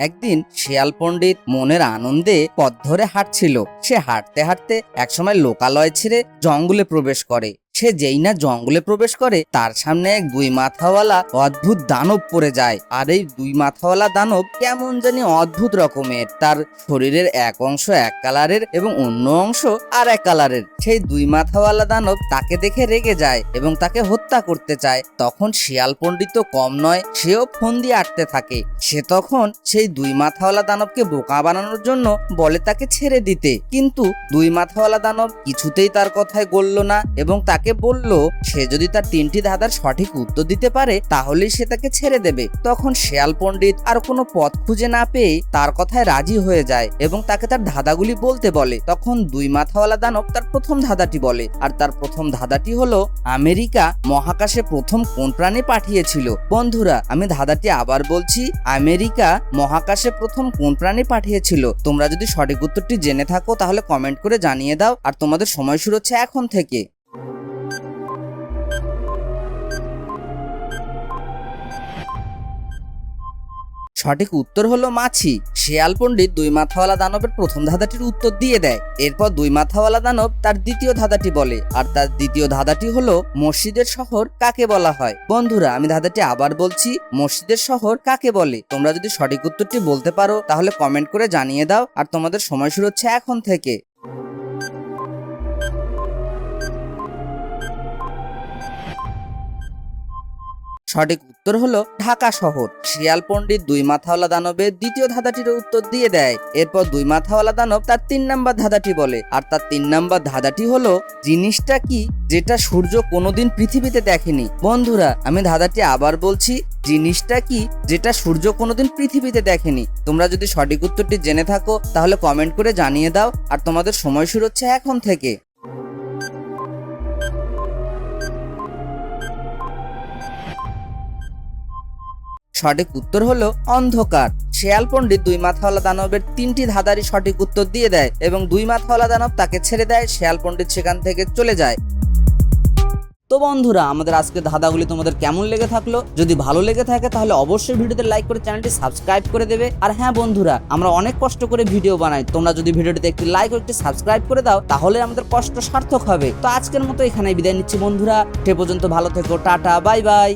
একদিন শিয়াল পণ্ডিত মনের আনন্দে পথ ধরে হাঁটছিল। সে হাঁটতে হাঁটতে একসময় লোকালয় ছেড়ে জঙ্গলে প্রবেশ করে। সে যেই না জঙ্গলে প্রবেশ করে, তার সামনে এক দুই মাথাওয়ালা অদ্ভুত দানব পড়ে যায়। আর এই দুই মাথাওয়ালা দানব কেমন জানি অদ্ভুত রকমের। তার শরীরের এক অংশ এক কালারের এবং অন্য অংশ আর এক কালারের। সেই দুই মাথাওয়ালা দানব তাকে দেখে রেগে যায় এবং তাকে হত্যা করতে চায়। তখন শিয়াল পণ্ডিত কম নয়, সেও ফোন দিয়ে আটতে থাকে। সে তখন সেই দুই মাথাওয়ালা দানবকে বোকা বানানোর জন্য বলে তাকে ছেড়ে দিতে। কিন্তু দুই মাথাওয়ালা দানব কিছুতেই তার কথায় গলল না এবং তাকে বলল, সে যদি তার তিনটি ধাঁধার সঠিক উত্তর দিতে পারে, তাহলেই সে তাকে ছেড়ে দেবে। তখন শেয়াল পণ্ডিত আর কোনো পথ খুঁজে না পেয়ে তার কথায় রাজি হয়ে যায় এবং তাকে তার ধাঁধাগুলি বলতে বলে। তখন দুই মাথাওয়ালা দানব তার প্রথম ধাঁধাটি বলে। আর তার প্রথম ধাঁধাটি হলো, আমেরিকা মহাকাশে প্রথম কোন প্রাণী পাঠিয়েছিল? বন্ধুরা, আমি ধাঁধাটি আবার বলছি, আমেরিকা মহাকাশে প্রথম কোন প্রাণী পাঠিয়েছিল? তোমরা যদি সঠিক উত্তরটি জেনে থাকো, তাহলে কমেন্ট করে জানিয়ে দাও, আর তোমাদের সময় শুরু হচ্ছে এখন থেকে। সঠিক উত্তর হলো মাছি। শেয়াল পণ্ডিত দুই মাথাওয়ালা দানবের প্রথম ধাঁধাটির উত্তর দিয়ে দেয়। এরপর দুই মাথাওয়ালা দানব তার দ্বিতীয় ধাঁধাটি বলে। আর তার দ্বিতীয় ধাঁধাটি হলো মসজিদের শহর কাকে বলা হয়? বন্ধুরা, আমি ধাঁধাটি আবার বলছি, মসজিদের শহর কাকে বলে? তোমরা যদি সঠিক উত্তরটি বলতে পারো, তাহলে কমেন্ট করে জানিয়ে দাও। আর তোমাদের সময় শুরু হচ্ছে এখন থেকে। সঠিক উত্তর হলো ঢাকা শহর। শিয়াল পণ্ডিত দুই মাথাওয়ালা দানবের দ্বিতীয় ধাঁধাটির উত্তর দিয়ে দেয়। এরপর দুই মাথাওয়ালা দানব তার তিন নাম্বার ধাঁধাটি বলে। আর তার তিন নাম্বার ধাঁধাটি হলো জিনিসটা কি যেটা সূর্য কোনোদিন পৃথিবীতে দেখেনি। বন্ধুরা, আমি ধাঁধাটি আবার বলছি, জিনিসটা কি যেটা সূর্য কোনোদিন পৃথিবীতে দেখেনি। তোমরা যদি সঠিক উত্তরটি জেনে থাকো, তাহলে কমেন্ট করে জানিয়ে দাও, আর তোমাদের সময় শুরু হচ্ছে এখন থেকে। সঠিক উত্তর হলো অন্ধকার। শেয়াল পণ্ডিত দুই মাথাওয়ালা দানবের তিনটি ধাঁধারই সঠিক উত্তর দিয়ে দেয় এবং দুই মাথাওয়ালা দানব তাকে ছেড়ে দেয়, শেয়াল পণ্ডিত সেখান থেকে চলে যায়। তো বন্ধুরা, আমাদের আজকের ধাঁধাগুলি তোমাদের কেমন লেগে থাকল? যদি ভালো লেগে থাকে তাহলে অবশ্যই ভিডিওতে লাইক করে চ্যানেলটি সাবস্ক্রাইব করে দেবে। আর হ্যাঁ বন্ধুরা, আমরা অনেক কষ্ট করে ভিডিও বানাই। তোমরা যদি ভিডিওটিতে একটি লাইক ও একটি সাবস্ক্রাইব করে দাও, তাহলে আমাদের কষ্ট সার্থক হবে। তো আজকের মতো এখানে বিদায় নিচ্ছি বন্ধুরা। সে পর্যন্ত ভালো থেকো, টাটা, বাই বাই।